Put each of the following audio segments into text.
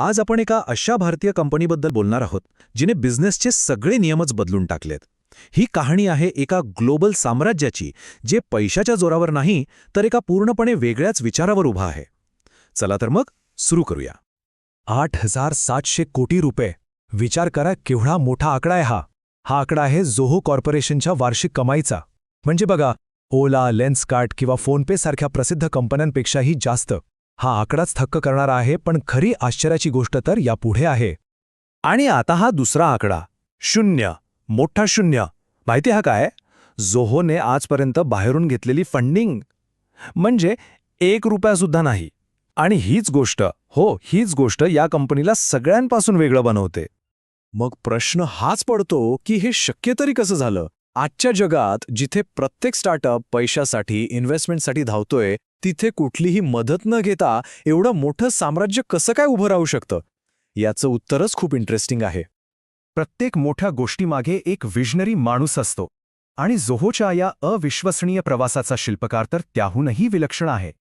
आज आपण एका अशा भारतीय कंपनीबद्दल बोलणार आहोत जिने बिझनेसचे सगळे नियमच बदलून टाकलेत. ही कहाणी आहे एका ग्लोबल साम्राज्याची जे पैशाच्या जोरावर नाही तर एका पूर्णपणे वेगळ्याच विचारावर उभा आहे. चला तर मग सुरू करूया. आठ हजार सातशे कोटी रुपये. विचार करा केवढा मोठा आकडा आहे हा. हा आकडा आहे जोहो कॉर्पोरेशनच्या वार्षिक कमाईचा. म्हणजे बघा ओला लेन्सकार्ट किंवा फोनपे सारख्या प्रसिद्ध कंपन्यांपेक्षाही जास्त. हा आकडाच थक्क करणारा आहे पण खरी आश्चर्याची गोष्ट तर यापुढे आहे. आणि आता हा दुसरा आकडा. शून्य. मोठा शून्य. माहिती हा काय? जोहोने आजपर्यंत बाहेरून घेतलेली फंडिंग. म्हणजे एक रुपयासुद्धा नाही. आणि हीच गोष्ट हो हीच गोष्ट या कंपनीला सगळ्यांपासून वेगळं बनवते. मग प्रश्न हाच पडतो की हे शक्य तरी कसं झालं? आजच्या जगात जिथे प्रत्येक स्टार्टअप पैशासाठी इन्व्हेस्टमेंटसाठी धावतोय तिथे कुठलीही मदत न घेता एवढं मोठं साम्राज्य कसं काय उभं राहू शकतं? याचं उत्तरच खूप इंटरेस्टिंग आहे. प्रत्येक मोठ्या गोष्टीमागे एक विजनरी माणूस असतो. आणि जोहोच्या या अविश्वसनीय प्रवासाचा शिल्पकार तर त्याहूनही विलक्षण आहे.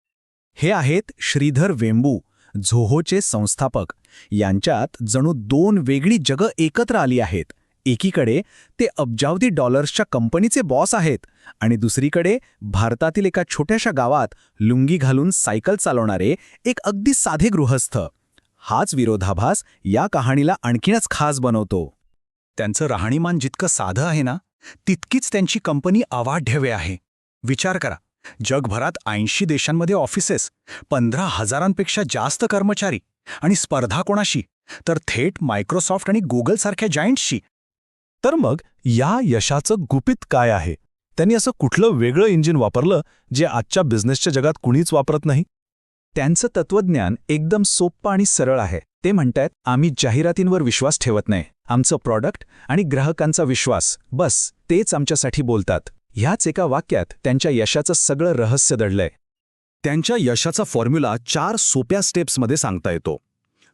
हे आहेत श्रीधर वेंबू झोहोचे संस्थापक. यांच्यात जणू दोन वेगळी जगं एकत्र आली आहेत. एकीकडे ते अब्जावधी डॉलर्सच्या कंपनीचे बॉस आहेत आणि दुसरीकडे भारतातील एका छोट्याशा गावात लुंगी घालून सायकल चालवणारे एक अगदी साधे गृहस्थ. हाच विरोधाभास या कहाणीला आणखीनच खास बनवतो. त्यांचं राहणीमान जितकं साधं आहे ना तितकीच त्यांची कंपनी अवाढ्यवे आहे. विचार करा जगभरात ऐंशी देशांमध्ये ऑफिसेस पंधरा हजारांपेक्षा जास्त कर्मचारी आणि स्पर्धा कोणाशी? तर थेट मायक्रोसॉफ्ट आणि गुगलसारख्या जायंट्सशी तर मग या यशाचं गुपित काय आहे? त्यांनी असं कुठलं वेगळं इंजिन वापरलं जे आजच्या बिझनेसच्या जगात कुणीच वापरत नाही? त्यांचं तत्वज्ञान एकदम सोप्पं आणि सरळ आहे. ते म्हणतायत आम्ही जाहिरातींवर विश्वास ठेवत नाही. आमचं प्रॉडक्ट आणि ग्राहकांचा विश्वास बस तेच आमच्यासाठी बोलतात. ह्याच एका वाक्यात त्यांच्या यशाचं सगळं रहस्य दडलंय. त्यांच्या यशाचा फॉर्म्युला चार सोप्या स्टेप्समध्ये सांगता येतो.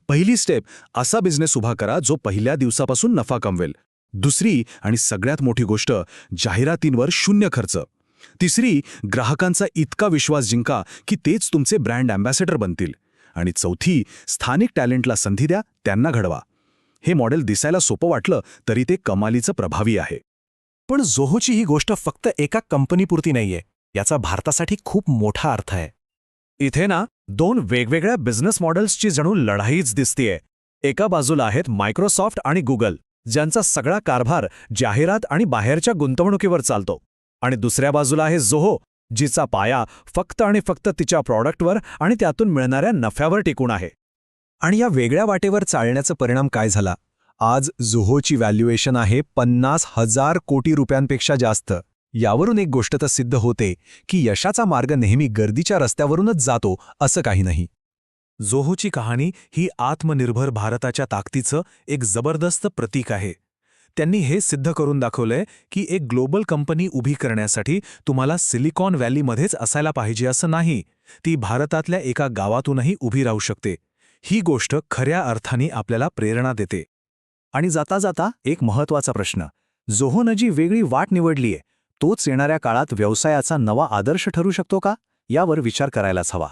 पहिली स्टेप असा बिझनेस उभा करा जो पहिल्या दिवसापासून नफा कमवेल. दुसरी आणि सगळ्यात मोठी गोष्ट जाहिरातींवर शून्य खर्च. तिसरी ग्राहकांचा इतका विश्वास जिंका की तेच तुमचे ब्रँड अँबॅसेडर बनतील. आणि चौथी स्थानिक टॅलेंटला संधी द्या त्यांना घडवा. हे मॉडेल दिसायला सोपं वाटलं तरी ते कमालीचं प्रभावी आहे. पण जोहोची ही गोष्ट फक्त एका कंपनीपुरती नाहीये याचा भारतासाठी खूप मोठा अर्थ आहे. इथे ना दोन वेगवेगळ्या बिझनेस मॉडेल्सची जणू लढाईच दिसतीये. एका बाजूला आहेत मायक्रोसॉफ्ट आणि गुगल. ज्यांचा सगळा कारभार जाहिरात आणि बाहेरच्या गुंतवणुकीवर चालतो. आणि दुसऱ्या बाजूला आहे जोहो जिचा पाया फक्त आणि फक्त तिच्या प्रॉडक्टवर आणि त्यातून मिळणाऱ्या नफ्यावर टिकून आहे. आणि या वेगळ्या वाटेवर चालण्याचा परिणाम काय झाला? आज जोहोची व्हॅल्युएशन आहे पन्नास हजार कोटी रुपयांपेक्षा जास्त. यावरून एक गोष्ट तर सिद्ध होते की यशाचा मार्ग नेहमी गर्दीच्या रस्त्यावरूनच जातो असं काही नाही. जोहोची कहाणी ही आत्मनिर्भर भारताच्या ताकदीचं एक जबरदस्त प्रतीक आहे. त्यांनी हे सिद्ध करून दाखवलंय की एक ग्लोबल कंपनी उभी करण्यासाठी तुम्हाला सिलिकॉन व्हॅलीमध्येच असायला पाहिजे असं नाही. ती भारतातल्या एका गावातूनही उभी राहू शकते. ही गोष्ट खऱ्या अर्थाने आपल्याला प्रेरणा देते. आणि जाता जाता एक महत्त्वाचा प्रश्न. जोहोनं जी वेगळी वाट निवडलीये तोच येणाऱ्या काळात व्यवसायाचा नवा आदर्श ठरू शकतो का? यावर विचार करायलाच हवा.